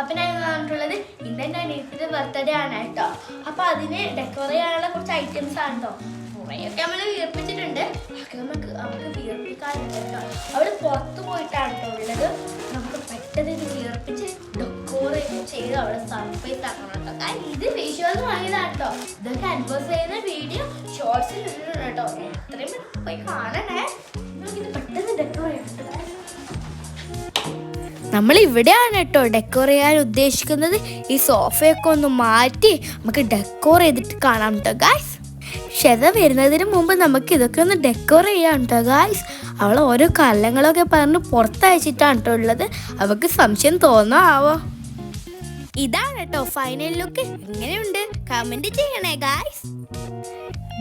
അപ്പൊ ഞാൻ പറഞ്ഞിട്ടുള്ളത് ഇന്ന് എന്റെ അനിയത്തിന്റെ ബർത്ത്ഡേ ആണ് കേട്ടോ. അപ്പൊ അതിന് ഡെക്കോർ ചെയ്യാനുള്ള കുറച്ച് ഐറ്റംസ് ആണ് കേട്ടോ കുറേയൊക്കെ നമ്മൾ വീർപ്പിച്ചിട്ടുണ്ട്. അതൊക്കെ നമുക്ക് അവർക്ക് വീർപ്പിക്കാറുണ്ടല്ലോ അവൾ പുറത്ത് പോയിട്ടാണ് കേട്ടോ ഉള്ളത്. നമുക്ക് പെട്ടെന്ന് ഇത് വീർപ്പിച്ച് ഡെക്കോർ ചെയ്ത് അവളെ സർപ്രൈസ് ആക്കണം കേട്ടോ കാരണം ഇത് വിഷ്വൽ വാങ്ങിയതാണ് കേട്ടോ ഇതൊക്കെ അനുഭവം ചെയ്യുന്ന വീഡിയോ ഷോർട്സിൽ ഇട്ടിട്ടുണ്ട് കേട്ടോ പെട്ടെന്ന് പോയി കാണണേ. നമുക്കിത് പെട്ടെന്ന് ഡെക്കോർ കേട്ടോ. നമ്മൾ ഇവിടെയാണ് കേട്ടോ ഡെക്കോർ ചെയ്യാൻ ഉദ്ദേശിക്കുന്നത്. ഈ സോഫയൊക്കെ ഒന്ന് മാറ്റി നമുക്ക് ഡെക്കോർ ചെയ്തിട്ട് കാണാം കേട്ടോ ഗായ്സ് ക്ഷത വരുന്നതിന് മുമ്പ് നമുക്ക് ഇതൊക്കെ ഒന്ന് ഡെക്കോർ ചെയ്യാം കേട്ടോ ഗായ്സ് അവൾ ഓരോ കല്ലങ്ങളൊക്കെ പറഞ്ഞ് പുറത്തയച്ചിട്ടാണ് കേട്ടോ ഉള്ളത്. അവൾക്ക് സംശയം തോന്നാവോ? ഇതാണ് കേട്ടോ ഫൈനൽ ലുക്ക് എങ്ങനെയുണ്ട് കമന്റ് ചെയ്യണേ ഗായ്സ്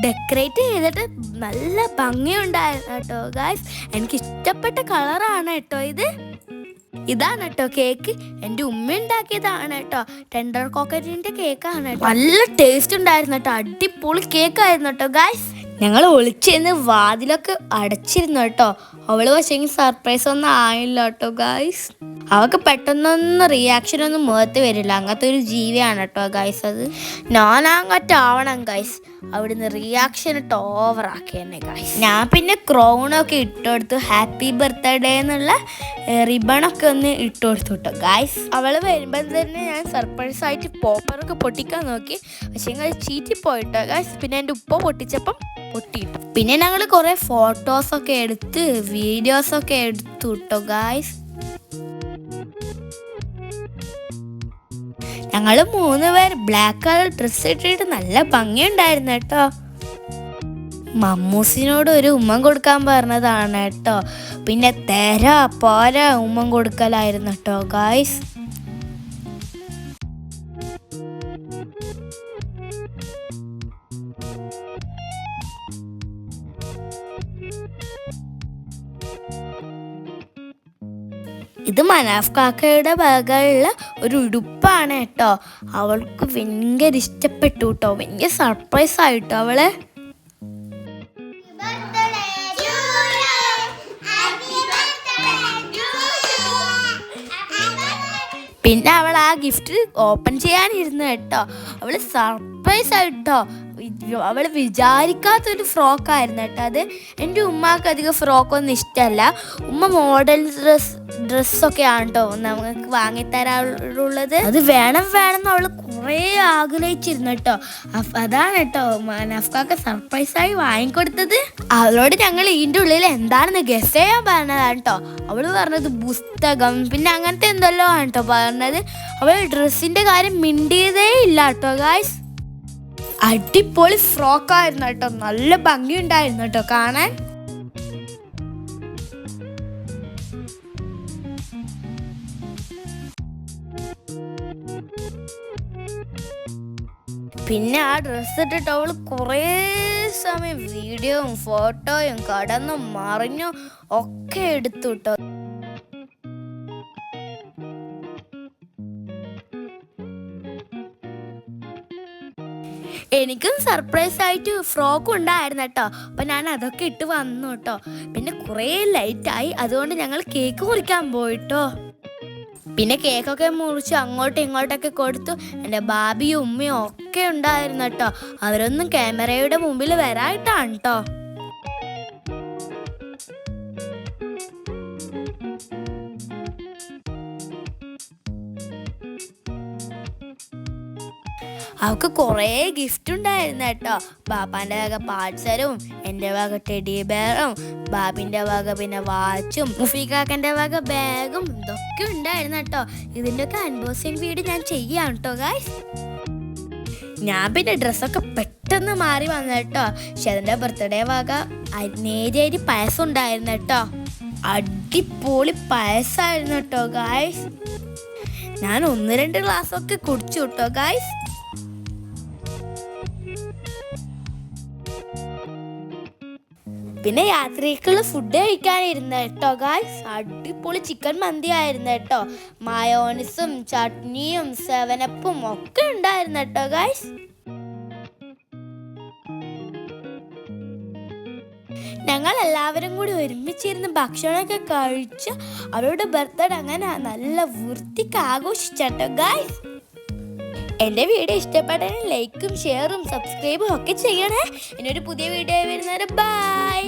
ഡെക്കറേറ്റ് ചെയ്തിട്ട് നല്ല ഭംഗിയുണ്ടായിരുന്നു കേട്ടോ ഗായ്സ് എനിക്ക് ഇഷ്ടപ്പെട്ട കളറാണ് കേട്ടോ ഇത്. ഇതാണ് കേട്ടോ കേക്ക്. എന്റെ ഉമ്മ ഉണ്ടാക്കിയതാണ് കേട്ടോ. ടെൻഡർ കോക്കറ്റിന്റെ കേക്കാണ് കേട്ടോ. നല്ല ടേസ്റ്റ് ഉണ്ടായിരുന്നു കേട്ടോ. അടിപൊളി കേക്കായിരുന്നു കേട്ടോ ഗായ്സ് ഞങ്ങൾ ഒളിച്ചിരുന്ന് വാതിലൊക്കെ അടച്ചിരുന്നു കേട്ടോ. അവൾ പക്ഷേ സർപ്രൈസ് ഒന്നും ആയില്ല കേട്ടോ ഗായ്സ് അവൾക്ക് പെട്ടെന്നൊന്നും റിയാക്ഷൻ ഒന്നും മുഖത്ത് വരില്ല. അങ്ങനത്തെ ഒരു ജീവിയാണ് കേട്ടോ ഗായ്സ് അത്. ഞാനാങ്ങറ്റാവണം ഗായ്സ് അവിടുന്ന് റിയാക്ഷൻ ഇട്ട് ഓവർ ആക്കി തന്നെ ഞാൻ പിന്നെ ക്രൗണൊക്കെ ഇട്ടുകൊടുത്തു ഹാപ്പി ബർത്ത്ഡേ എന്നുള്ള റിബണൊക്കെ ഒന്ന് ഇട്ടുകൊടുത്തു കേട്ടോ ഗായ്സ് അവൾ വരുമ്പോൾ തന്നെ ഞാൻ സർപ്രൈസ് ആയിട്ട് പോപ്പറൊക്കെ പൊട്ടിക്കാൻ നോക്കി. പക്ഷേ ഞങ്ങൾ ചീറ്റി പോയിട്ടോ ഗായ്സ് പിന്നെ എന്റെ ഉപ്പ പൊട്ടിച്ചപ്പം പൊട്ടിയിട്ടു. പിന്നെ ഞങ്ങൾ കുറേ ഫോട്ടോസൊക്കെ എടുത്ത് വീഡിയോസൊക്കെ എടുത്തു കേട്ടോ ഗായ്സ് ഞങ്ങൾ മൂന്ന് പേർ ബ്ലാക്ക് കളർ ഡ്രസ്സ് ഇട്ടിട്ട് നല്ല ഭംഗിയുണ്ടായിരുന്നു കേട്ടോ. മമ്മൂസിനോട് ഒരു ഉമ്മൻ കൊടുക്കാൻ പറഞ്ഞതാണ് കേട്ടോ. പിന്നെ തെര പോര ഉമ്മം കൊടുക്കലായിരുന്നു കേട്ടോ ഗായ്സ് ഇത് മനാഫ് കാക്കയുടെ വകയുള്ള ഒരു ഉടുപ്പാണ് കേട്ടോ. അവൾക്ക് ഭയങ്കര ഇഷ്ടപ്പെട്ടു കേട്ടോ. ഭയങ്കര സർപ്രൈസ് ആയിട്ടോ അവളെ. പിന്നെ അവൾ ആ ഗിഫ്റ്റ് ഓപ്പൺ ചെയ്യാനിരുന്നു കേട്ടോ. അവൾ സർപ്രൈസ് ആയിട്ടോ. അവൾ വിചാരിക്കാത്തൊരു ഫ്രോക്കായിരുന്നു കേട്ടോ അത്. എന്റെ ഉമ്മാക്ക് അധികം ഫ്രോക്കൊന്നും ഇഷ്ടമല്ല. ഉമ്മ മോഡൽ ഡ്രസ് ഡ്രസ്സൊക്കെയാണ് കേട്ടോ നമുക്ക് വാങ്ങിത്തരാറുള്ളത്. അത് വേണം വേണം എന്ന് അവൾ കുറേ ആഗ്രഹിച്ചിരുന്നു കേട്ടോ. അതാണ് കേട്ടോ നഫ്കാക്ക് സർപ്രൈസായി വാങ്ങിക്കൊടുത്തത്. അവളോട് ഞങ്ങൾ ഇതിന്റെ ഉള്ളിൽ എന്താണെന്ന് ഗസ് ചെയ്യാൻ പറഞ്ഞതാണ് കേട്ടോ. അവൾ പറഞ്ഞത് പുസ്തകം പിന്നെ അങ്ങനത്തെ എന്തെല്ലോ ആണ് കേട്ടോ പറഞ്ഞത്. അവൾ ഡ്രസ്സിന്റെ കാര്യം മിണ്ടിയതേ ഇല്ല കേട്ടോ ഗായ്സ് അടിപൊളി ഫ്രോക്കായിരുന്നു കേട്ടോ. നല്ല ഭംഗിയുണ്ടായിരുന്നു കേട്ടോ. കാണാൻ. പിന്നെ ആ ഡ്രസ്സ് ഇട്ടിട്ട് അവൾ കുറേ സമയം വീഡിയോയും ഫോട്ടോയും കടന്നും മറിഞ്ഞും ഒക്കെ എടുത്തു കേട്ടോ. എനിക്കും സർപ്രൈസ് ആയിട്ട് ഫ്രോക്ക് ഉണ്ടായിരുന്നു കേട്ടോ. അപ്പൊ ഞാൻ അതൊക്കെ ഇട്ട് വന്നു കേട്ടോ. പിന്നെ കുറേ ആയി. അതുകൊണ്ട് ഞങ്ങൾ കേക്ക് മുറിക്കാൻ പോയിട്ടോ. പിന്നെ കേക്കൊക്കെ മുറിച്ച് അങ്ങോട്ടും ഇങ്ങോട്ടൊക്കെ കൊടുത്തു. എന്റെ ബാബിയും ഉമ്മയും ഒക്കെ ഉണ്ടായിരുന്നു കേട്ടോ. അവരൊന്നും ക്യാമറയുടെ മുമ്പിൽ വരായിട്ടാണ് കേട്ടോ. അവൾക്ക് കുറേ ഗിഫ്റ്റ് ഉണ്ടായിരുന്നു കേട്ടോ. ബാപ്പാന്റെ വക പാഴ്സലും എന്റെ വക ടെഡി ബെയറും ബാബിന്റെ വക പിന്നെ വാച്ചും മുഫീഖാക്കന്റെ വക ബാഗും ഇതൊക്കെ ഉണ്ടായിരുന്നു കേട്ടോ. ഇതിന്റെയൊക്കെ അൺബോക്സിങ് വീഡിയോ ഞാൻ ചെയ്യാം കേട്ടോ ഗായ്സ് ഞാൻ പിന്നെ ഡ്രസ്സൊക്കെ പെട്ടെന്ന് മാറി വന്നു കേട്ടോ. പക്ഷെ അതിന്റെ ബർത്ത്ഡേ വക നേരിയരി പായസം ഉണ്ടായിരുന്നു കേട്ടോ. അടിപൊളി പായസമായിരുന്നു കേട്ടോ ഗായ്സ് ഞാൻ ഒന്ന് രണ്ട് ഗ്ലാസ് ഒക്കെ കുടിച്ചു കേട്ടോ ഗായ്സ് പിന്നെ യാത്രയ്ക്കുള്ള ഫുഡ് കഴിക്കാനിരുന്ന കേട്ടോ ഗായ്സ് അടിപൊളി ചിക്കൻ മന്തി ആയിരുന്നു കേട്ടോ മയോണിസും ചട്നിയും സെവനപ്പും ഒക്കെ ഉണ്ടായിരുന്നു കേട്ടോ ഗായ്സ് ഞങ്ങൾ എല്ലാവരും കൂടി ഒരുമിച്ചിരുന്ന് ഭക്ഷണമൊക്കെ കഴിച്ച് അവരുടെ ബർത്ത്ഡേ അങ്ങനെ നല്ല വൃത്തിക്ക് ആഘോഷിച്ചോ ഗായ്സ് എന്റെ വീഡിയോ ഇഷ്ടപ്പെട്ടാൽ ലൈക്കും ഷെയറും സബ്സ്ക്രൈബും ഒക്കെ ചെയ്യണേ. ഇനി ഒരു പുതിയ വീഡിയോ വരുന്നവരെ ബൈ